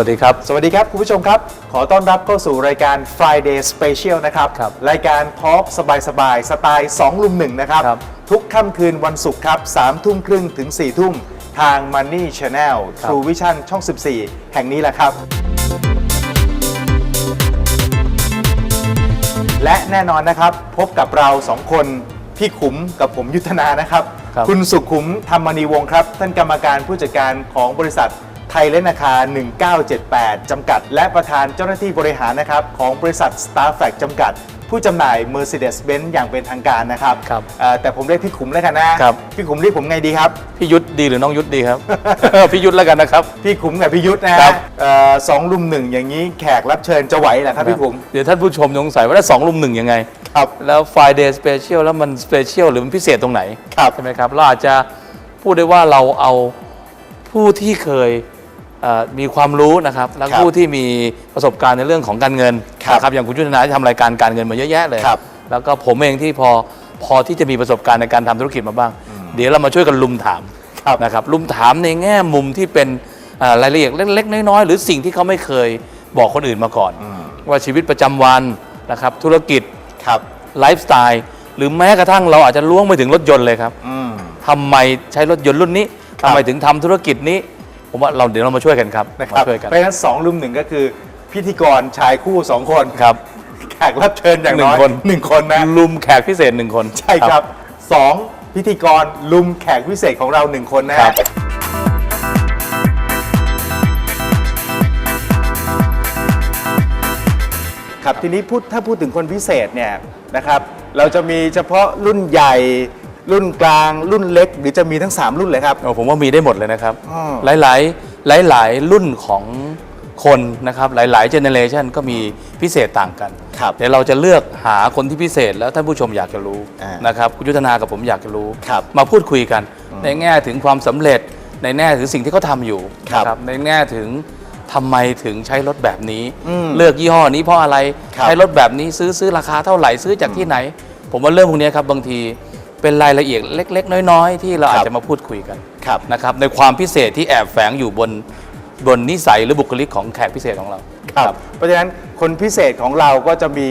วัสดีครับ สวัสดีครับ คุณผู้ชมครับ ขอต้อนรับเข้าสู่รายการ Friday Special นะครับครับรายการทอล์กสบายๆสไตล์2ลุมหนึ่งนะครับครับทุกค่ำคืนวันศุกร์ครับ3ทุ่มครึ่งถึง4ทุ่มทาง Money Channel ครับ True Vision ช่อง 14 แห่งนี้แหละครับ และแน่นอนนะครับ พบกับเราสองคนพี่ขุมกับผมยุทธนานะครับครับณสุขุมธรรมณีวงศ์ครับ ท่านกรรมการผู้จัดการของบริษัท ไทยเลนนาคา 1978 จำกัด และประธานเจ้าหน้าที่บริหารนะครับของบริษัท s t a r f a c จำกัด ผู้จำหน่าย Mercedes-Benz อย่างเป็นทางการนะครับครับเอ่อแต่ผมเรียกพี่ขุมแล้วกันนะครับ พี่ขุมเรียกผมไงดีครับ พี่ยุทธดีหรือน้องยุทธดีครับ พี่ยุทธแล้วกันนะครับ พี่ขุมกับพี่ยุทธนะครัฮะบเอ่อสองลุมหนึ่งอย่างนี้แขกรับเชิญจะไหวเหรอครับพี่ขุมเดี๋ยวท่านผู้ชมสงสัยว่าได้สองลุมหนึ่งยังไง ครับ แล้ว Friday Special แล้วมัน Special หรือมันพิเศษตรงไหน ครับ ใช่ไหมครับ เราอาจจะพูดได้ว่าเราเอาผู้ที่เคยเอ่อ มีความรู้นะครับและครับผู้ที่มีประสบการณ์ในเรื่องของการเงินครับนะครับอย่างคุณยุทธนาที่ทำรายการการเงินมาเยอะแยะเลยครับแล้วก็ผมเองที่พอพอที่จะมีประสบการณ์ในการทำธุรกิจมาบ้าง เดี๋ยวเรามาช่วยกันลุมถามครับนะครับลุมถามในแง่มุมที่เป็นเอ่อรายละเอียดเล็กๆน้อยๆหรือสิ่งที่เขาไม่เคยบอกคนอื่นมาก่อน ว่าชีวิตประจำวันนะครับธุรกิจครับไลฟ์สไตล์หรือแม้กระทั่งเราอาจจะล่วงไปถึงรถยนต์เลยครับอืมทำไมใช้รถยนต์รุ่นนี้ครับทำไมถึงทำธุรกิจนี้ ผมว่าเราเดี๋ยวเรามาช่วยกันครับนะครับมาช่วยกัน เพราะฉะนั้นสองลุมหนึ่งก็คือพิธีกรชายคู่สองคนครับแขกรับเชิญอย่างน้อยหนึ่งคน หนึ่งคนนะ ลุมแขกพิเศษหนึ่งคนใช่ครับสองพิธีกรลุมแขกพิเศษของเราหนึ่งคนนะครัฮะ บ ครับทีนี้พูดถ้าพูดถึงคนพิเศษเนี่ยนะครับเราจะมีเฉพาะรุ่นใหญ่ รุ่นกลางรุ่นเล็ก หรือจะมีทั้ง 3 รุ่นเลยครับ โอ้ผมว่ามีได้หมดเลยนะครับ อ๋อหลายๆหลาย ๆ รุ่นของคนนะครับหลายๆเจเนเรชันก็มีพิเศษต่างกันครับเดี๋ยวเราจะเลือกหาคนที่พิเศษแล้วท่านผู้ชมอยากจะรู้อ่านนะครับคุณยุทธนากับผมอยากจะรู้ ครับมาพูดคุยกัน ในแง่ถึงความสำเร็จในแง่ถึงสิ่งที่เขาทำอยู่ครับนะในแง่ถึงทำไมถึงใช้รถแบบนี้ อืมเลือกยี่ห้อนี้เพราะอะไรครับ ใช้รถแบบนี้ซื้อซื้อราคาเท่าไหร่ซื้อจากที่ไหน ผมว่าเรื่องพวกนี้ครับบางที เป็นรายละเอียดเล็ก ๆ น้อย ๆ ที่เราอาจจะมาพูดคุยกันครับ นะครับในความพิเศษที่แอบแฝงอยู่บนบนนิสัยหรือบุคลิกของแขกพิเศษของเรา ครับเพราะฉะนั้นคนพิเศษของเราก็จะมี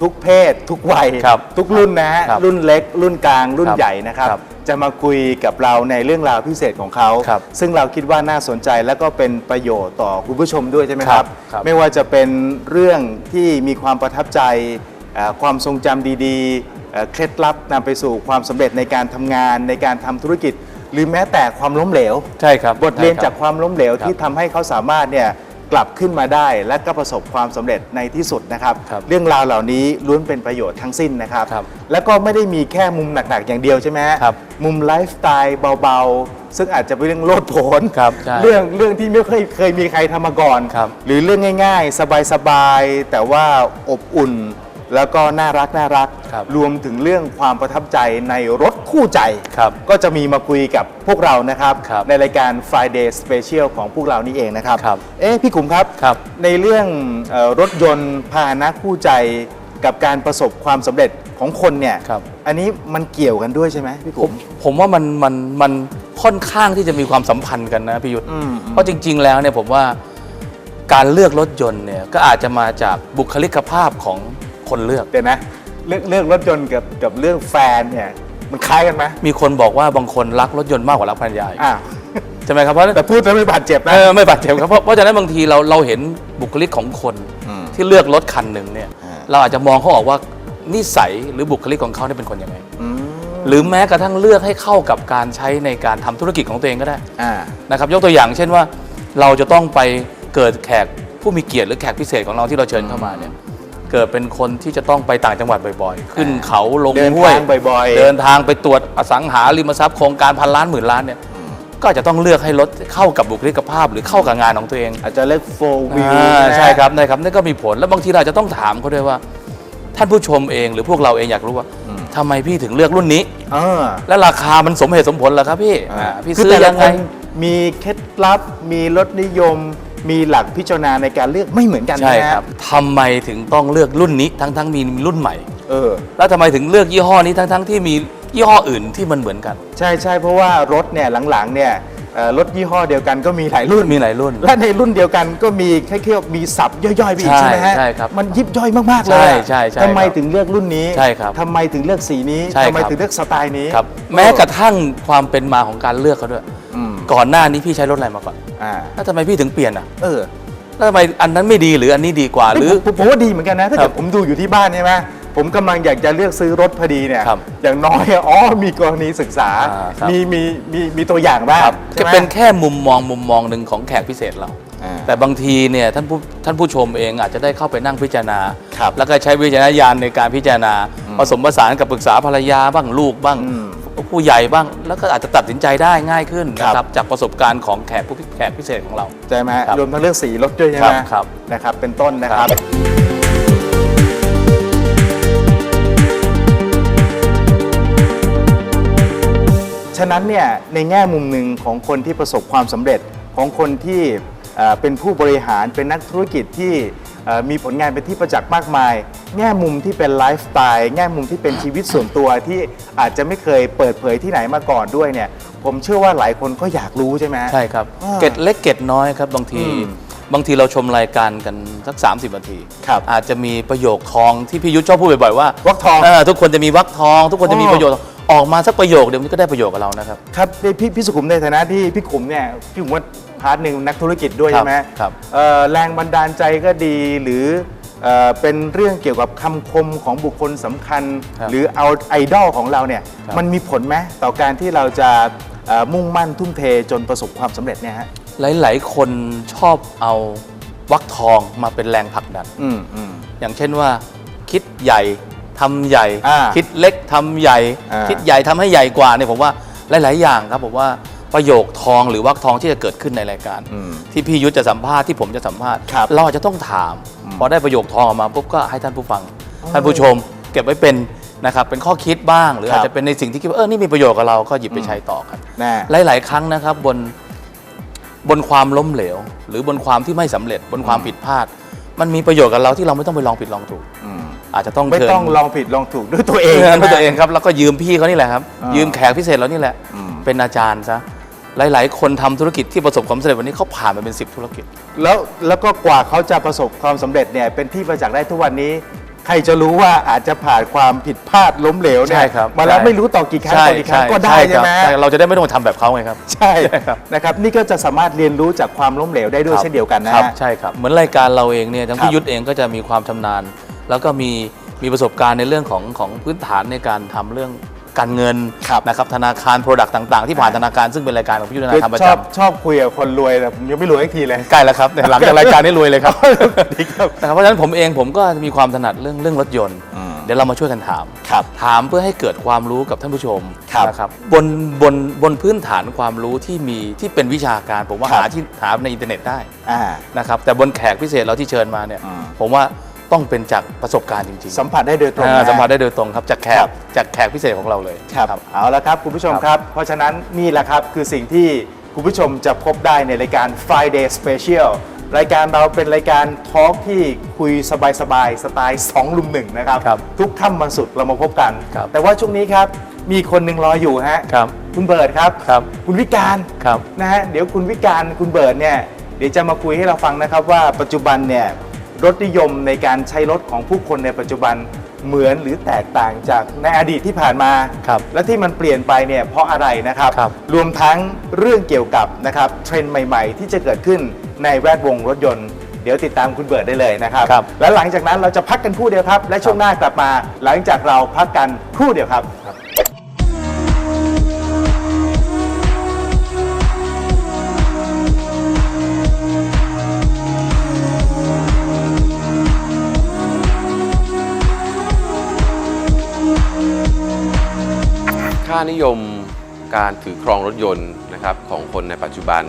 ทุกเพศ ทุกวัย ครับทุกรุ่นนะฮะครับรุ่นเล็ก รุ่นกลางรุ่นครับใหญ่นะครับ ครับจะมาคุยกับเราในเรื่องราวพิเศษของเขา ครับซึ่งเราคิดว่าน่าสนใจและก็เป็นประโยชน์ต่อคุณผู้ชมด้วยใช่ไหมคครัรับบครับไม่ว่าจะเป็นเรื่องที่มีความประทับใจเอ่อความทรงจำดีๆ เอ่อเคล็ดลับนำไปสู่ความสำเร็จในการทำงานในการทำธุรกิจ หรือแม้แต่ความล้มเหลว ใช่ครับบทเรียนใช่คจากความล้มเหลวครับที่ทำให้เขาสามารถเนี่ยกลับขึ้นมาได้ และก็ประสบความสำเร็จในที่สุดนะครับ ครับเรื่องราวเหล่านี้ล้วนเป็นประโยชน์ทั้งสิ้นนะครับ ครับแล้วก็ไม่ได้มีแค่มุมหนักๆอย่างเดียวใช่ไหมฮะครับมุมไลฟ์สไตล์เบาๆ ซึ่งอาจจะเป็นเรื่องโลดโผนครับใช่เรื่องเรื่องที่ไม่เคยเคยมีใครทำมาก่อน ครับ หรือเรื่องง่าย ๆ สบายๆแต่ว่าอบอุ่น แล้วก็น่ารักน่ารักครับรวมถึงเรื่องความประทับใจในรถคู่ใจ ครับก็จะมีมาคุยกับพวกเรานะครับ ครับในรายการ Friday Special ของพวกเรานี่เองนะครับ ครับเอ๊ะพี่ขุมครับ ครับ ในเรื่องเออรถยนต์พาหนะคู่ใจกับการประสบความสำเร็จของคนเนี่ย ครับ อันนี้มันเกี่ยวกันด้วยใช่ไหมพี่ผขุม มผมว่ามันมันมันค่อนข้างที่จะมีความสัมพันธ์กันนะพี่ยุทธอืมเพราะจริง ๆ แล้วเนี่ยผมว่าการเลือกรถยนต์เนี่ยก็อาจจะมาจากบุคลิกภาพของ คนเลือก เดี๋ยวนะเรื่องเรื่องรถยนต์กับกับเรื่องแฟนเนี่ยมันคล้ายกันไหมมีคนบอกว่าบางคนรักรถยนต์มากกว่ารักภรรยาอีกอ่าใช่ไหมครับเพราะแต่พูดแล้วไม่บาดเจ็บนะเออไม่บาดเจ็บครับเพราะเพราะฉะนั้นบางทีเราเราเห็นบุคลิกของคนอืมที่เลือกรถคันหนึ่งเนี่ย อ่า เราอาจจะมองเขาออกว่านิสัยหรือบุคลิกของเขาเนี่ยเป็นคนยังไง อืมหรือแม้กระทั่งเลือกให้เข้ากับการใช้ในการทำธุรกิจของตัวเองก็ได้ อ่า นะครับยกตัวอย่างเช่นว่าเราจะต้องไปเกิดแขกผู้มีเกียรติหรือแขกพิเศษของเราที่เราเชิญเข้ามาเนี่ย เกิดเป็นคนที่จะต้องไปต่างจังหวัดบ่อยๆ ขึ้นเขาลงเดินห้วย ทางบ่อยๆ เดินทางไปตรวจอสังหาริมทรัพย์โครงการพันล้านหมื่นล้านเนี่ย ก็อาจจะต้องเลือกให้รถเข้ากับบุคลิกภาพหรือเข้ากับงานของตัวเอง อาจจะเลือก four wheel อ่านะใช่ครับได้ครับนั่นก็มีผลแล้วบางทีเราอาจจะต้องถามเขาด้วยว่า ท่านผู้ชมเองหรือพวกเราเองอยากรู้ว่าทำไมพี่ถึงเลือกรุ่นนี้อ่าและราคามันสมเหตุสมผลเหรอครับพี่อ่าพี่คือซื้อแต่ละยังคไง นมีเคล็ดลับมีรสนิยม มีหลักพิจารณาในการเลือกไม่เหมือนกันใช่นะฮะครับทำไมถึงต้องเลือกรุ่นนี้ทั้งทั้งๆมีรุ่นใหม่ เออ แล้วทำไมถึงเลือกยี่ห้อนี้ทั้งทั้งๆที่มียี่ห้ออื่นที่มันเหมือนกัน ใช่ใช่เพราะว่ารถเนี่ยหลังๆเนี่ยเอ่อรถยี่ห้อเดียวกันก็มีหลายรุ่นมีหลายรุ่น และในรุ่นเดียวกันก็มีแค่เคี่ยวมีสับย่อยๆไปอีกใช่ใช่ไหมฮะใช่ครับมันยิบย่อยมากๆเลยใช่อะใช่ใช่ทำไมครับถึงเลือกรุ่นนี้ใช่ครับทำไมถึงเลือกสีนี้ใช่ทำไมครับถึงเลือกสไตล์นี้ครับ แม้กระทั่งความเป็นมาของการเลือกเขาด้วย อืม ก่อนหน้านี้พี่ใช้รถอะไรมาก่อนอ่าแล้วทำไมพี่ถึงเปลี่ยนอะ เออแล้วทำไมอันนั้นไม่ดีหรืออันนี้ดีกว่าหรือ ผมผมว่าดีเหมือนกันนะ ถ้าครัเกิบดผมดูอยู่ที่บ้านใช่ไหมผมกำลังอยากจะเลือกซื้อรถพอดีเนี่ย ครับอย่างน้อยอะอ๋อมีกรณีศึกษา อ่าครับ มีมีมีมีตัวอย่างบ้างครับใช่จะไหมเป็นแค่มุมมองมุมมองหนึ่งของแขกพิเศษเรา อ่า แต่บางทีเนี่ยท่านผู้ท่านผู้ชมเองอาจจะได้เข้าไปนั่งพิจารณา ครับแล้วก็ใช้วิจารณญาณในการพิจารณา ผสมผสานกับปรึกษาภรรยาบ้างลูกบ้าง อืม ผู้ใหญ่บ้าง แล้วก็อาจจะตัดสินใจได้ง่ายขึ้นครับ นะครับจากประสบการณ์ของแขกผู้พิแขกพิเศษของเรา ใช่ไหมครับรวมทั้งเลือกสีรถด้วยใช่ไหมครับครับนะครับ เป็นต้นนะครับ ครับ ฉะนั้นเนี่ยในแง่มุมหนึ่งของคนที่ประสบความสำเร็จของคนที่เอ่อเป็นผู้บริหารเป็นนักธุรกิจที่เอ่อ มีผลงานเป็นที่ประจักษ์มากมาย แง่มุมที่เป็นไลฟ์สไตล์แง่มุมที่เป็นชีวิตส่วนตัวที่อาจจะไม่เคยเปิดเผยที่ไหนมาก่อนด้วยเนี่ย ผมเชื่อว่าหลายคนก็อยากรู้ใช่ไหมใช่ครับอ่าเกร็ดเล็กเกร็ดน้อยครับบางทีอืมบางทีเราชมรายการกันสัก 30นาทีครับอาจจะมีประโยคทองที่พี่ยุทธชอบพูดบ่อยๆว่าวรรคทองเทุกคนจะมีวักทอง ทุกคนจะมีอ๋อประโยชน์ออกมาสักประโยคเดียวมันก็ได้ประโยชน์กับเรานะครับครับนี่พี่พี่สุขุมในฐานะที่พี่ขุมเนี่ยพี่ขุมว่า พาร์ทหนึ่งนักธุรกิจด้วยครับใช่ไหมครับเอ่อแรงบันดาลใจก็ดีหรือเอ่อเป็นเรื่องเกี่ยวกับคำคมของบุคคลสำคัญ ครับหรือเอาไอดอลของเราเนี่ยครับ มันมีผลไหมต่อการที่เราจะเอ่อมุ่งมั่นทุ่มเทจนประสบความสำเร็จเนี่ยฮะหลาย ๆ คนชอบเอาวักทองมาเป็นแรงผลักดัน อืมอืม อย่างเช่นว่า คิดใหญ่ทำใหญ่ อ่าคิดเล็กทำใหญ่ อ่า คิดใหญ่ทำให้ใหญ่กว่าเนี่ยผมว่าหลาย ๆ อย่างครับผมว่า ประโยคทองหรือวักทองที่จะเกิดขึ้นในรายการอืมที่พี่ยุทธจะสัมภาษณ์ที่ผมจะสัมภาษณ์ครับเราอาจจะต้องถาม พอได้ประโยคทองออกมาปุ๊บก็ให้ท่านผู้ฟัง ท่านผู้ชม เก็บไว้เป็นนะครับเป็นข้อคิดบ้าง หรือครับอาจจะเป็นในสิ่งที่คิดว่าเออนี่มีประโยชน์กับเราก็หยิบไปใช้ต่อกันแน่ หลาย ๆ ครั้งนะครับบนบนความล้มเหลว หรือบนความที่ไม่สำเร็จบนความผิดพลาด มันมีประโยชน์กับเราที่เราไม่ต้องไปลองผิดลองถูกอืมอาจจะต้องไม่เชิญ ต้องลองผิดลองถูกด้วยตัวเอเองงใช่ไหมด้วยตัวเองครับแล้วก็ยืมพี่เขานี่แหละครับ อ่ายืยืมแขกพิเศษเรานี่แหละ อืมเป็นอาจารย์ซะ หลาย ๆ คนทำธุรกิจที่ประสบความสำเร็จวันนี้เขาผ่านมาเป็น 10 ธุรกิจ แล้วแล้วก็กว่าเขาจะประสบความสำเร็จเนี่ยเป็นที่ประจักษ์ได้ทุกวันนี้ ใครจะรู้ว่าอาจจะผ่านความผิดพลาดล้มเหลวเนี่ใช่ยครับมาแล้วใช่ไม่รู้ต่อกี่ครั้งต่อกี่ครั้งก็ได้ใช่ไหมครับเราจะได้ไม่ต้องทำแบบเขาไงครับ ใช่ครับนะครับนี่ก็จะสามารถเรียนรู้จากความล้มเหลวได้ด้วยเช่นเดียวกันนะครัฮะบใช่ครับเหมือนรายการเราเองเนี่ยทั้งครับพี่ยุทธเองก็จะมีความชำนาญ แล้วก็มีมีประสบการณ์ในเรื่องของของพื้นฐานในการทำเรื่อง การเงินครับนะครับธนาคารโปรดักต์ต่าง ๆ ที่ผ่านธนาคารซึ่งเป็นรายการของพี่ยุทธนาคือทำประชอบจำชอบคุยกับคนรวยแต่ผมยังไม่รวยสักทีเลยใกล้แล้วครับแต่หลังจากรายการนี้รวยเลยครับดีครับนะครับเพราะฉะนั้นผมเองผมก็มีความถนัดเรื่องเรื่องรถยนต์อืมเดี๋ยวเรามาช่วยกันถามครับถามเพื่อให้เกิดความรู้กับท่านผู้ชมครับนะครับบนบนบนพื้นฐานความรู้ที่มีที่เป็นวิชาการ ผมว่าครับหาที่หาในอินเทอร์เน็ตได้อ่านะครับแต่บนแขกพิเศษเราที่เชิญมาเนี่ยอืมผมว่า ต้องเป็นจากประสบการณ์จริงๆสัมผัสได้โดยตรงอ่านะฮะสัมผัสได้โดยตรงครับจากแขครักบ จากแขกพิเศษของเราเลยครับ เอาละครับ คุณผู้ชมครับ เพราะฉะนั้นนี่แหละครับคือสิ่งที่คุณผู้ชมจะพบได้ในรายการ Friday Special รายการเราเป็นรายการทอล์กที่คุยสบายๆสไตล์2ลุมหนึ่งนะครับ ครับทุกค่ำวันศุกร์เรามาพบกัน ครับ แต่ว่าช่วงนี้ครับ มีคนหนึ่งรออยู่ฮะครับ คุณเบิร์ดครับ ครับ คุณวิการ ครับ นะฮะเดี๋ยวคุณวิการคุณเบิร์ดเนี่ยเดี๋ยวจะมาคุยให้เราฟังนะครับว่าปัจจุบันเนี่ย รถนิยมในการใช้รถของผู้คนในปัจจุบันเหมือนหรือแตกต่างจากในอดีตที่ผ่านมา ครับและที่มันเปลี่ยนไปเนี่ยเพราะอะไรนะครับครับรวมทั้งเรื่องเกี่ยวกับนะครับเทรนด์ใหม่ ๆ ที่จะเกิดขึ้นในแวดวงรถยนต์ เดี๋ยวติดตามคุณเบิร์ดได้เลยนะครับ ครับ และหลังจากนั้นเราจะพักกันครู่เดียวครับ และช่วงหน้ากลับมา หลังจากเราพักกันครู่เดียวครับ นิยมการถือครองรถยนต์นะครับของคนในปัจจุบัน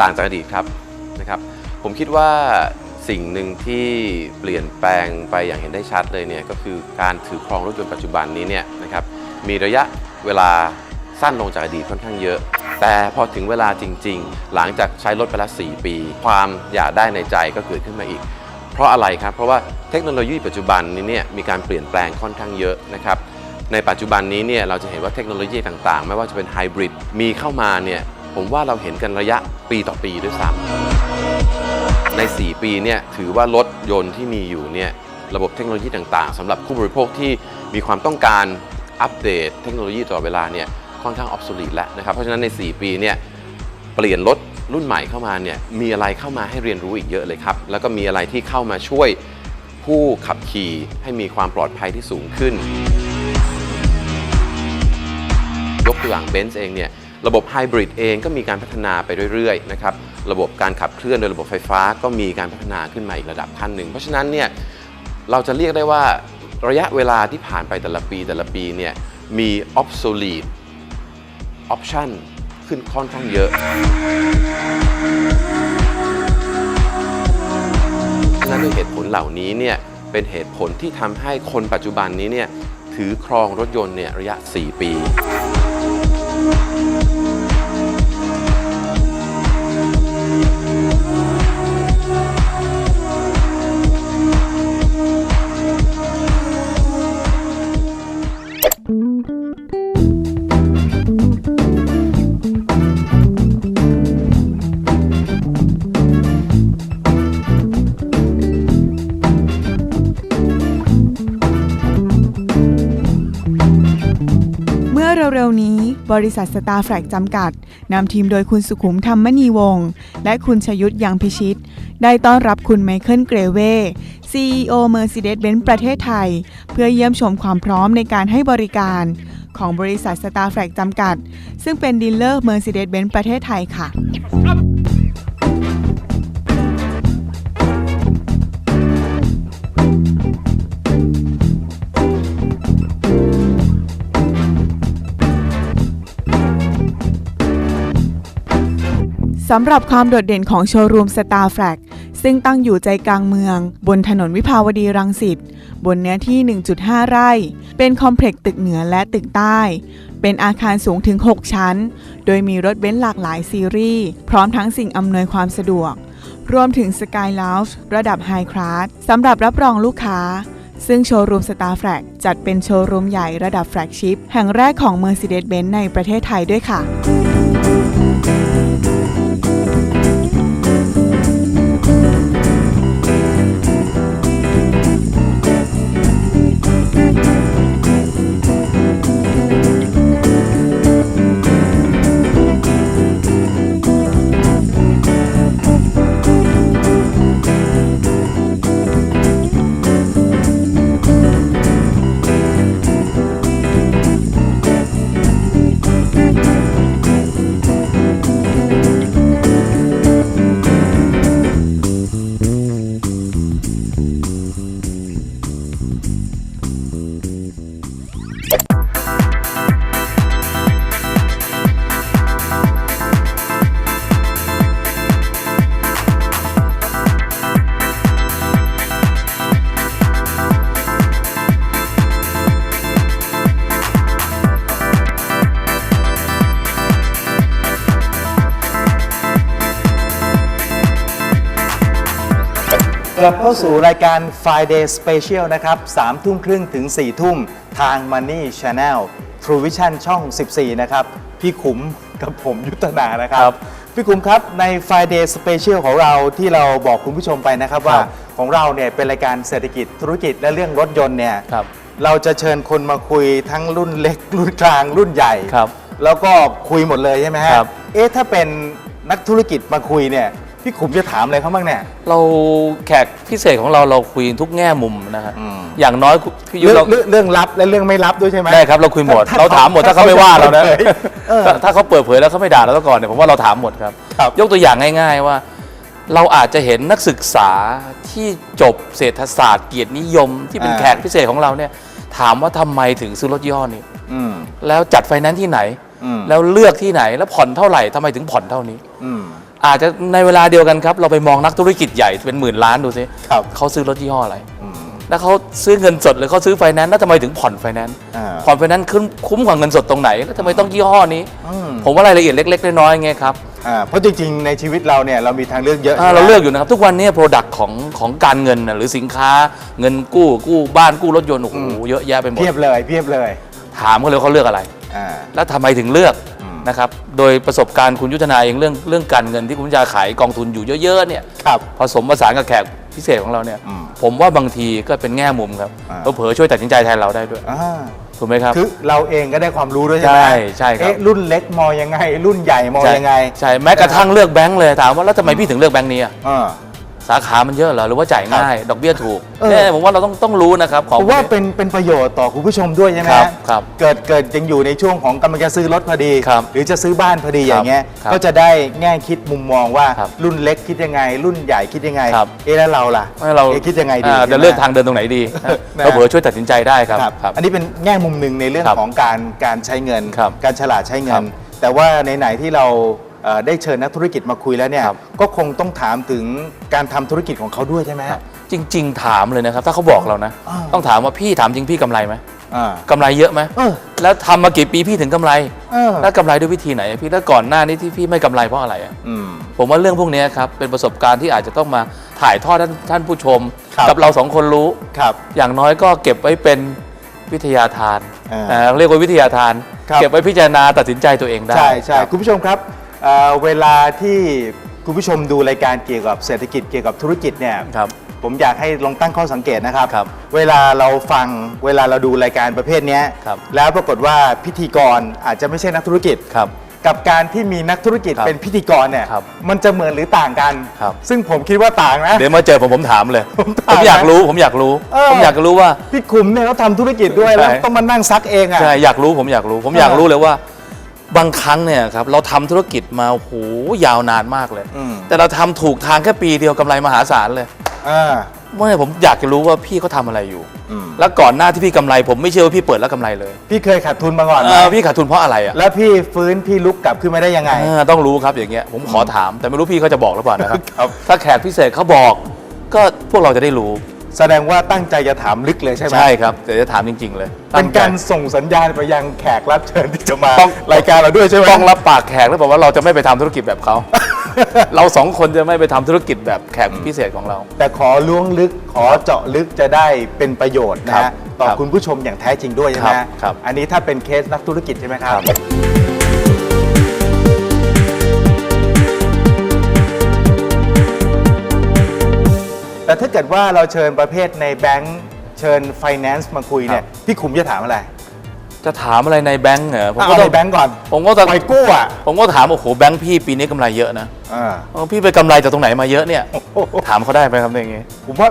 ต่างจากอดีตครับนะครับ ผมคิดว่าสิ่งหนึ่งที่เปลี่ยนแปลงไปอย่างเห็นได้ชัดเลยเนี่ยก็คือการถือครองรถยนต์ปัจจุบันนี้เนี่ยนะครับมีระยะเวลาสั้นลงจากอดีตค่อนข้างเยอะ แต่พอถึงเวลาจริง ๆ หลังจากใช้รถไปแล้ว4ปี ความอยากได้ในใจก็เกิดขึ้นมาอีก เพราะอะไรครับ เพราะว่าเทคโนโลยีปัจจุบันนี้เนี่ยมีการเปลี่ยนแปลงค่อนข้างเยอะนะครับ ในปัจจุบันนี้เนี่ยเราจะเห็นว่าเทคโนโลยีต่างๆ ไม่ว่าจะเป็นไฮบริดมีเข้ามาเนี่ยผมว่าเราเห็นกันระยะปีต่อปีด้วยซ้ำใน 4 ปีเนี่ยถือว่ารถยนต์ที่มีอยู่เนี่ยระบบเทคโนโลยีต่างๆสำหรับผู้บริโภคที่มีความต้องการอัปเดตเทคโนโลยีตลอดเวลาเนี่ยค่อนข้างออฟสูลีแล้วนะครับเพราะฉะนั้นใน 4 ปีเนี่ยเปลี่ยนรถรุ่นใหม่เข้ามาเนี่ยมีอะไรเข้ามาให้เรียนรู้อีกเยอะเลยครับ แล้วก็มีอะไรที่เข้ามาช่วยผู้ขับขี่ให้มีความปลอดภัยที่สูงขึ้น ยกตัวอย่างเบนซ์เองเนี่ยระบบไฮบริดเองก็มีการพัฒนาไปเรื่อยๆนะครับระบบการขับเคลื่อนโดยระบบไฟฟ้าก็มีการพัฒนาขึ้นมาอีกระดับขั้นหนึ่ง เพราะฉะนั้นเนี่ยเราจะเรียกได้ว่าระยะเวลาที่ผ่านไปแต่ละปีแต่ละปีเนี่ยมี obsolete option ขึ้นค่อนข้างเยอะฉะนั้นด้วยเหตุผลเหล่านี้เนี่ยเป็นเหตุผลที่ทำให้คนปัจจุบันนี้เนี่ยถือครองรถยนต์เนี่ยระยะ 4 ปี เบริษัทสตาร์แฟกจำกัด นำทีมโดยคุณสุขุมธรรมนีวงศ์และคุณชยุทธยังพิชิต ได้ต้อนรับคุณไมเคิลเกรเว่ CEO Mercedes-Benz ประเทศไทย เพื่อเยี่ยมชมความพร้อมในการให้บริการของบริษัทสตาร์แฟกจำกัด ซึ่งเป็นดีลเลอร์ Mercedes-Benz ประเทศไทยค่ะ สำหรับความโดดเด่นของโชว์รูม Star f l a g ซึ่งตั้งอยู่ใจกลางเมือง บนถนนวิภาวดีรังสิตบนเนื้อที่ 1.5 ไร่ เป็นคอมเพล็กซ์ตึกเหนือและตึกใต้ เป็นอาคารสูงถึง 6 ชั้น โดยมีรถเบนซ์หลากหลายซีรีส์ พร้อมทั้งสิ่งอำนวยความสะดวก รวมถึง Sky Lounge ระดับ High Class สำหรับรับรองลูกค้า ซึ่งโชว์รูม Star f l a g จัดเป็นโชว์รูมใหญ่ระดับแฟลกชิพแห่งแรกของ Mercedes-Benz ในประเทศไทยด้วยค่ะาสู่รายการ Friday Special นะครับ3ทุ่มครึ่งถึง 4 ทุ่มทาง Money Channel True Vision ช่อง 14 นะครับ พี่ขุมกับผมยุทธนานะครับครับพี่ขุมครับใน Friday Special ของเราที่เราบอกคุณผู้ชมไปนะครับว่าครับของเราเนี่ยเป็นรายการเศรษฐกิจธุรกิจและเรื่องรถยนต์เนี่ยครับเราจะเชิญคนมาคุยทั้งรุ่นเล็ก รุ่นกลางรุ่นใหญ่ครับแล้วก็คุยหมดเลยใช่ไหมฮะครับเอ๊ะถ้าเป็นนักธุรกิจมาคุยเนี่ย พี่ขุมจะถามอะไรเขาบ้างเนี่ย เราแขกพิเศษของเราเราคุยทุกแง่มุมนะฮะอืม อย่างน้อยพี่ยุทเรื่ธองเราเรื่องเรื่องลับและเรื่องไม่ลับด้วยใช่ไหม ได้ครับเราคุยหมดถ้าเราถามหมดถ้าเขาไม่ว่าเรานะเออถ้าถ้าเขาเปิดเผยแล้วเขาไม่ด่าเราก่อนเนี่ยผมว่าเราถามหมดครับ ครับ ยกตัวอย่างง่าย ๆว่า เราอาจจะเห็นนักศึกษาที่จบเศรษฐศาสตร์เกียรตินิยม ที่เป็นอ่าแขกพิเศษของเราเนี่ยถามว่าทำไมถึงซื้อรถยี่ห้อนี้ อืม แล้วจัดไฟแนนซ์ที่ไหน อืม แล้วเลือกที่ไหนแล้วผ่อนเท่าไหร่ทำไมถึงผ่อนเท่านี้ อืม อาจจะในเวลาเดียวกันครับ เราไปมองนักธุรกิจใหญ่เป็นหมื่นล้านดูสิครับ เขาซื้อรถยี่ห้ออะไรอืมแล้วเขาซื้อเงินสดหรือเขาซื้อไฟแนนซ์แล้วทำไมถึงผ่อนไฟแนนซ์อ่าผ่อนไฟแนนซ์คุ้มคุ้มกว่าเงินสดตรงไหนแล้วทำไมต้องยี่ห้อนี้ อืม ผมว่ารายละเอียดเล็กๆน้อยๆไงครับอ่าเพราะจริงๆในชีวิตเราเนี่ยเรามีทางเลือกเยอะอ่าใช่ไหมเราเลือกอยู่นะครับ ทุกวันนี้โปรดักต์ของของการเงินน่ะหรือสินค้าเงินกู้กู้บ้านกู้รถยนต์โอ้โหเยอะแยะไปหมดเพียบเลยเพียบเลยถามเขาเลยว่าเขาเลือกอะไร อ่าแล้วทำไมถึงเลือกอืม นะครับโดยประสบการณ์คุณยุทธนาเองเรื่องเรื่องการเงินที่คุณยุทธนาขายกองทุนอยู่เยอะๆเนี่ยครับ ผสมผสานกับแขกพิเศษของเราเนี่ยอืมผมว่าบางทีก็เป็นแง่มุมครับอ่า เผลอๆช่วยตัดสินใจแทนเราได้ด้วยอ่าถูกไหมครับ คือเราเองก็ได้ความรู้ด้วยใช่ไหมใช่ใช่ครับ เอ๊ะรุ่นเล็กมองยังไง รุ่นใหญ่มองยังไงใช่แม้กระทั่งเลือกแบงค์เลยถามว่าแล้วทำไมพี่ถึงเลือกแบงค์นี้อะอ่า สาขามันเยอะเหรอหรือว่าจ่ายง่ายดอกเบี้ยถูกเออ เนี่ยผมว่าเราต้องต้องรู้นะครับของ ผมว่าเป็นเป็นประโยชน์ต่อคุณผู้ชมด้วยใช่ไหมครับฮะครับเกิดเกิดยังอยู่ในช่วงของกำลังจะซื้อรถพอดี ครับหรือจะซื้อบ้านพอดีอย่างเงี้ยครับก็จะได้แง่คิดมุมมองว่าครับรุ่นเล็กคิดยังไง รุ่นใหญ่คิดยังไง ครับ เอ๊ะแล้วเราล่ะให้เราอ๊ะคิดยังไงดีอ่าใช่จะไหมเลือกทางเดินตรงไหนดีนะเราเผลอๆช่วยตัดสินใจได้ครับครับ ครับ อันนี้เป็นแง่มุมหนึ่งในเรื่องครับของการการใช้เงิน ครับการฉลาดใช้เงิครัน บแต่ว่าในไหนๆที่เรา เอ่อได้เชิญนักธุรกิจมาคุยแล้วเนี่ยครับ ก็คงต้องถามถึงการทำธุรกิจของเขาด้วยใช่ไหมครับจริง ๆ ถามเลยนะครับ ถ้าเขาบอกเรานะ อ่า ต้องถามว่าพี่ถามจริงพี่กำไรไหมอ่ากำไรเยอะไหมเออแล้วทำมากี่ปีพี่ถึงกำไร เออแล้วกำไรด้วยวิธีไหนพี่แล้วก่อนหน้านี้ที่พี่ไม่กำไรเพราะอะไรอะอืม ผมว่าเรื่องพวกนี้ครับเป็นประสบการณ์ที่อาจจะต้องมาถ่ายทอดท่านท่านผู้ชม ครับ กับเราสองคนรู้ ครับ อย่างน้อยก็เก็บไว้เป็นวิทยาทานอ่าอ่าเรียกว่าวิทยาทาน ครับ เก็บไว้พิจารณาตัดสินใจตัวเองได้ใช่ใช่ครับ คุณผู้ชมครับ เอ่อเวลาที่คุณผู้ชมดูรายการเกี่ยวกับเศรษฐกิจเกี่ยวกับธุรกิจเนี่ยครับ ผมอยากให้ลองตั้งข้อสังเกตนะครับ ครับเวลาเราฟังเวลาเราดูรายการประเภทเนี้ยครับแล้วปรากฏว่าพิธีกรอาจจะไม่ใช่นักธุรกิจ ครับกับการที่มีนักธุรกิจครับเป็นพิธีกรเนี่ยครับมันจะเหมือนหรือต่างกัน ครับ ซึ่งผมคิดว่าต่างนะ เดี๋ยวมาเจอผมผมถามเลย ผมถามผมอยากนะรู้ผมอยากรู้ เออ ผมอยากรู้ว่า พี่ขุมเนี่ยเขาทำธุรกิจด้วยใช่แล้วต้องมานั่งซักเองอะ ใช่อยากรู้ผมอยากรู้ ผมเอออยอากรู้เลยว่า บางครั้งเนี่ยครับเราทำธุรกิจมาโอ้โหยาวนานมากเลยอืมแต่เราทำถูกทางแค่ปีเดียวกำไรมหาศาลเลยอ่าไม่ผมอยากจะรู้ว่าพี่เขาทำอะไรอยู่อืมแล้วก่อนหน้าที่พี่กำไร ผมไม่เชื่อว่าพี่เปิดแล้วกำไรเลย พี่เคยขาดทุนมาก่อนไหมเออพี่ขาดทุนเพราะอะไรอะแล้วพี่ฟื้นพี่ลุกกลับขึ้นมาได้ยังไงเออต้องรู้ครับอย่างเงี้ยผมขอถามแต่ไม่รู้พี่เขาจะบอกหรือเปล่านะครับครับถ้าแขกพิเศษเขาบอกก็พวกเราจะได้รู้ แสดงว่าตั้งใจจะถามลึกเลยใช่ไหมใช่ครับแต่จะถามจริง ๆ เลยเป็นการตั้งใจ ส่งสัญญาณไปยังแขกรับเชิญที่จะมาต้อง รายการเราด้วยใช่ไหม ต้องรับปากแขกแล้วบอกว่าเราจะไม่ไปทำธุรกิจแบบเขา เราสองคนจะไม่ไปทำธุรกิจแบบแขกพิเศษของเรา แต่ขอล้วงลึกขอเจาะลึกจะได้เป็นประโยชน์ครันะบต่อครับคุณผู้ชมอย่างแท้จริงด้วยใช่ไหมครับครับ อันนี้ถ้าเป็นเคสนักธุรกิจใช่ไหมครับ แต่ถ้าเกิดว่าเราเชิญประเภทในแบงค์เชิญไฟแนนซ์มาคุยเนี่ยพี่ขุมจะถามอะไรจะถามอะไรในแบงก์เหรอผมเอาก็ต้ในองแบงค์ก่อนผมก็ต้องปล่อยกู้อะผมก็ถามโอ้โหแบงค์พี่ปีนี้กำไรเยอะนะอ่าเออพี่ไปกำไรจากตรงไหนมาเยอะเนี่ยโอ้โหถามเขาได้ไหมครับอย่างงี้ผมว่า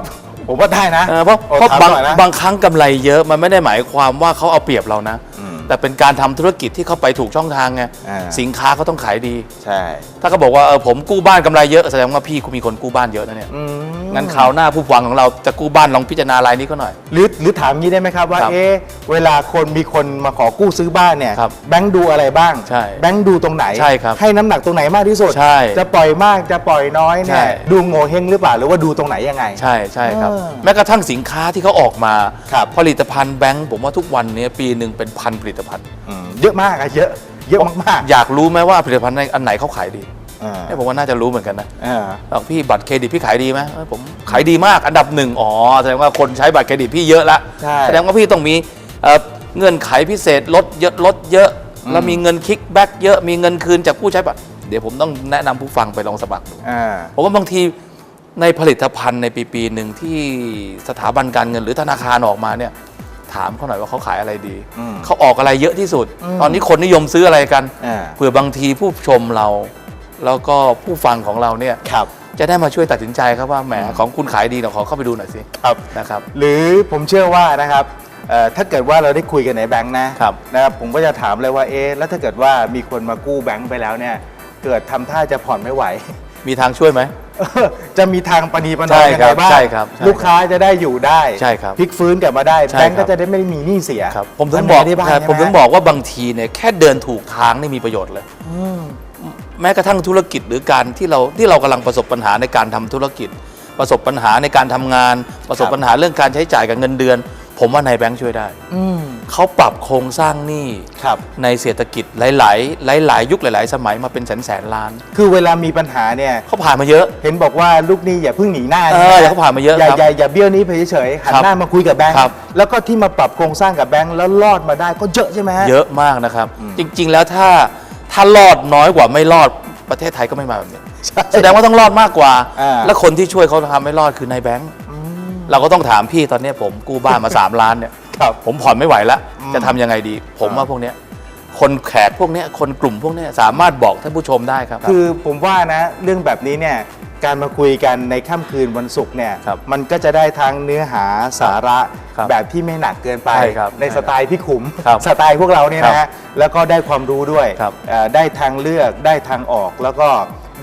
ผมว่าได้นะเออเพราะโอ้เพราะถามบางหน่อยนะ บางครั้งกำไรเยอะมันไม่ได้หมายความว่าเขาเอาเปรียบเรานะ อืม แต่เป็นการทำธุรกิจที่เขาไปถูกช่องทางไงอ่า สินค้าเขาต้องขายดี ใช่ถ้าเขาบอกว่าเออผมกู้บ้านกำไรเยอะแสดงว่าพี่คุณมีคนกู้บ้านเยอะนะเนี่ยอืมงั้นคราวหน้าผู้ฟังของเราจะกู้บ้านลองพิจารณารายนี้ก็หน่อย หรือหรือถามงี้ได้ไหมครับว่าครับเอ๊ะเวลาคนมีคนมาขอกู้ซื้อบ้านเนี่ยครับแบงค์ดูอะไรบ้าง ใช่แบงค์ดูตรงไหนใช่ครับให้น้ำหนักตรงไหนมากที่สุด ใช่จะปล่อยมากจะปล่อยน้อยเนี่ใช่ ยดูโง่เฮงหรือเปล่าหรือว่าดูตรงไหนยังไง ใช่ใช่ครับ เออแม้กระทั่งสินค้าที่เขาออกมา ครับผลิตภัณฑ์แบงก์ผมว่าทุกวันนี้ปีหนึ่งเป็นพันผลิตภัณฑ์อืมเยอะมากอะเยอะเยอะมากอยากรู้ไหมว่าผลิตภัณฑ์ในอันไหนเขาขายดีๆอ่าเอ้ยผมว่าน่าจะรู้เหมือนกันนะอ่าบอกพี่บัตรเครดิตพี่ขายดีไหมเอ้ยผมขายดีมากอันดับหนึ่งอ๋อแสดงว่าคนใช้บัตรเครดิตพี่เยอะละใช่แสดงว่าพี่ต้องมีเอ่อเงื่อนไขพิเศษลดเยอะลดเยอะ แล้วมีเงินคิกแบ็กเยอะมีเงินคืนจากผู้ใช้บัตรเดี๋ยวผมต้องแนะนำผู้ฟังไปลองสมัครดูอ่าผมว่าบางทีในผลิตภัณฑ์ในปีปีหนึ่งที่สถาบันการเงินหรือธนาคารออกมาเนี่ย ถามเขาหน่อยว่าเขาขายอะไรดี อืม เขาออกอะไรเยอะที่สุด อืม ตอนนี้คนนิยมซื้ออะไรกัน อ่าเผื่อบางทีผู้ชมเรา แล้วก็ผู้ฟังของเราเนี่ยครับ จะได้มาช่วยตัดสินใจครับว่าแหมของคุณขายดีเดี๋ยวขอเข้าไปดูหน่อยสิครับ นะครับ หรือผมเชื่อว่านะครับเอ่อถ้าเกิดว่าเราได้คุยกันในแบงค์นะครับนะครับผมก็จะถามเลยว่าเอ๊ะแล้วถ้าเกิดว่ามีคนมากู้แบงค์ไปแล้วเนี่ย เกิดทำท่าจะผ่อนไม่ไหว มีทางช่วยไหม จะมีทางปณีประนใช่อมยังครัไงบบ้างใช่ครับใช่ลูกค้าจะได้อยู่ได้ใช่ครับพลิกฟื้นกลับมาได้ใช่แบงก์ครัก็บจะได้ไม่มีหนี้เสียครับผมถึงนบอกได้บ้างครับใช่ไหผมถึงบอกว่าบางทีเนี่ยแค่เดินถูกทางนี่มีประโยชน์เลย อืม แม้กระทั่งธุรกิจหรือการที่เราที่เรากำลังประสบปัญหาในการทำธุรกิจ ประสบปัญหาในการทำงาน ประสบปัญหาเรื่องการใช้จ่ายกับเงินเดือน ผมว่านายแบงค์ช่วยได้อืมเขาปรับโครงสร้างหนี้ครับในเศรษฐกิจหลาย ๆ หลาย ๆ ยุคหลาย ๆ สมัยมาเป็นแสนแสนล้าน คือเวลามีปัญหาเนี่ยเขาผ่านมาเยอะ เห็นบอกว่าลูกหนี้อย่าเพิ่งหนีหน้าเออใช่ไหมอย่าเขาผ่านมาเยอะอย่าครับอย่าอย่าเบี้ยวหนี้ไปเฉยๆหันครับหน้ามาคุยกับแบงค์ครับแล้วก็ที่มาปรับโครงสร้างกับแบงค์แล้วรอดมาได้ก็เยอะใช่ไหมฮะเยอะมากนะครับอืมจริง ๆ แล้วถ้าถ้ารอดน้อยกว่าไม่รอดประเทศไทยก็ไม่มาแบบนี้แสดงว่าต้องรอดมากกว่าอ่าและคนที่ช่วยเขาทำให้รอดคือนายแบงค์ เราก็ต้องถามพี่ตอนเนี้ยผมกู้บ้านมา 3 ล้านเนี่ยครับผมผ่อนไม่ไหวแล้วอืมจะทำยังไงดี ผมว่าพวกเนี้ยคนแขกพวกเนี้ยคนกลุ่มพวกเนี้ยสามารถบอกท่านผู้ชมได้ครับ คือผมว่านะเรื่องแบบนี้เนี่ยการมาคุยกันในค่ำคืนวันศุกร์เนี่ยครับมันก็จะได้ทั้งเนื้อหาสาระครับแบบที่ไม่หนักเกินไป ใช่ครับในสไตล์พี่ขุมครับสไตล์พวกเราเนี่ยนะครัฮะบแล้วก็ได้ความรู้ด้วยครับ เอ่อได้ทางเลือกได้ทางออกแล้วก็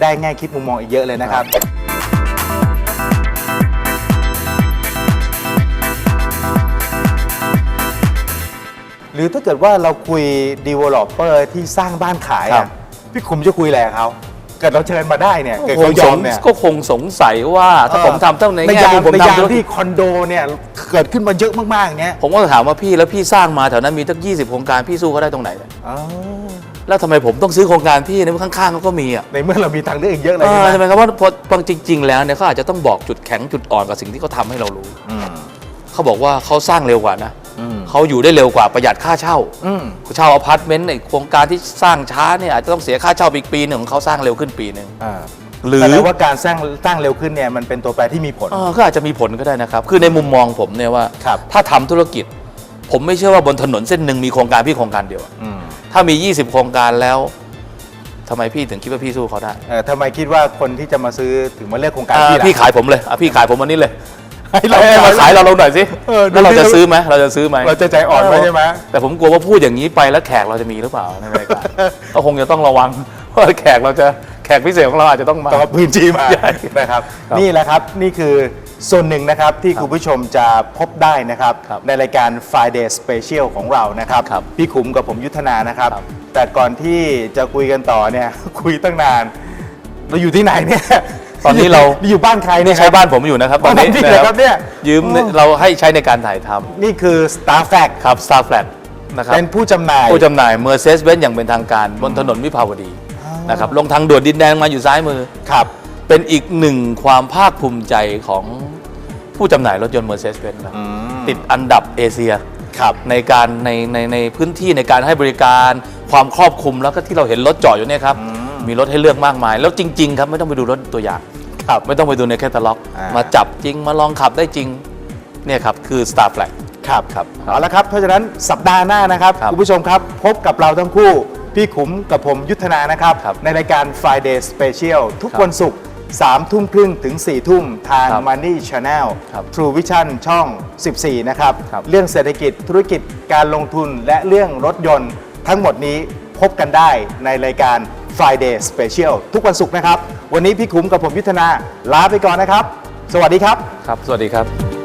ได้แง่คิดมุมมองอีกเยอะเลยนะครับ หรือถ้าเกิดว่าเราคุย developer ที่สร้างบ้านขายครัอะบ พี่ขุมจะคุยอะไรกับเขาเกิดเราเชิญมาได้เนี่ยเกิดคเขางยสองมเนี่ยก็คงสงสัยว่าถ้าผมทำเท่าในแง่ยามที่ผมในยาทำมธุรกิที่จคอนโดเนี่ยเกิดขึ้นมาเยอะมากๆอย่างเงี้ยผมก็ถามว่าพี่แล้วพี่สร้างมาแถวนั้นมีตั้ง 20 โครงการพี่สู้เขาได้ตรงไหนเนี่ยอ๋อแล้วทำไมผมต้องซื้อโครงการพี่ในเมื่อข้างๆเขาก็มีอะในเมื่อเรามีทางเลือกอีกเยอะเลยเออใช่ใช่ไหไหมมครับว่าพอบางจริง ๆ แล้วเนี่ยเขาอาจจะต้องบอกจุดแข็งจุดอ่อนกับสิ่งที่เขาทำให้เรารู้ อืม เขาบอกว่าเขาสร้างเร็วกว่านะอืม เขาอยู่ได้เร็วกว่าประหยัดค่าเช่าอืมเช่าอพาร์ตเมนต์ในโครงการที่สร้างช้าเนี่ยอาจจะต้องเสียค่าเช่าไปอีกปีหนึ่งของเขาสร้างเร็วขึ้นปีหนึ่งอ่าหรือแสดงว่าการสร้างสร้างเร็วขึ้นเนี่ยมันเป็นตัวแปรที่มีผลเออก็อาจจะมีผลก็ได้นะครับ คือในมุมมองผมเนี่ยว่าครับถ้าทำธุรกิจ ผมไม่เชื่อว่าบนถนนเส้นหนึ่งมีโครงการพี่โครงการเดียวอะอืมถ้ามี 20 โครงการแล้วทำไมพี่ถึงคิดว่าพี่สู้เขาได้เออทำไมคิดว่าคนที่จะมาซื้อถึงมาเลือกโครงการอ่าพี่ล่ะพี่ขายผมเลยอะพี่ขายผมวันนี้เลย ให้เราให้มาขายเราลงหน่อยสิเออแล้วเราดูจะดิ ซื้อไหมเราจะซื้อไหมเราจะใจอ่อนไหมใช่ไหม แต่ผมกลัวว่าพูดอย่างนี้ไปแล้วแขกเราจะมีหรือเปล่าในรายการ ก็คงจะต้องระวังว่าแขกเราจะแขกพิเศษของเราอาจจะต้องมาต้องเอาพื้นที่มาใช่นะครับครับนี่แหละครับนี่คือส่วนหนึ่งนะครับที่คุณผู้ชมจะพบได้นะครับ ครับในรายการ Friday Special ของเรานะครับ ครับพี่ขุมกับผมยุทธนานะครับ ครับ แต่ก่อนที่จะคุยกันต่อเนี่ย คุยตั้งนาน เราอยู่ที่ไหนเนี่ย ตอนนี้เราอยู่บ้านใครเนี่ยใช้บ้านผมอยู่นะครับตอนนี้บ้านพี่เหรอครับเนี่ย ยืมโอ้เราให้ใช้ในการถ่ายทำนี่คือ Star Fact ครับ Star Flat นะครับ เป็นผู้จำหน่าย ผู้จำหน่าย Mercedes-Benz อย่างเป็นทางการบนถนนวิภาวดีนะครับลงทางด่วนดินแดงมาอยู่ซ้ายมือ ครับ เป็นอีกหนึ่งความภาคภูมิใจของผู้จำหน่ายรถยนต์ Mercedes-Benz ครับอืมติดอันดับเอเชียครับ ในการในในในพื้นที่ในการให้บริการความครอบคลุมแล้วก็ที่เราเห็นรถจอดอยู่เนี่ยครับ มีรถให้เลือกมากมาย แล้วจริง ๆ ครับไม่ต้องไปดูรถตัวอย่างครับไม่ต้องไปดูในแคตตาล็อก อ่าม มาจับจริงมาลองขับได้จริงเนี่ยครับคือ Star Flag ครับครับ เอาละครับเพราะฉะนั้นสัปดาห์หน้านะครับครับคุณผู้ชมครับพบกับเราทั้งคู่ พี่ขุมกับผมยุทธนานะครับ ครับในรายการ Friday Special ทุกครับวันศุกร์3ทุ่มครึ่งถึง 4 ทุ่มทาง ครับ Money Channel ครับ True Vision ช่อง 14 นะครับ ครับเรื่องเศรษฐกิจธุรกิจการลงทุนและเรื่องรถยนต์ ทั้งหมดนี้พบกันได้ในรายการ Friday Special ทุกวันศุกร์นะครับ วันนี้พี่ขุมกับผมยุทธนา ลาไปก่อนนะครับ สวัสดีครับ ครับ สวัสดีครับ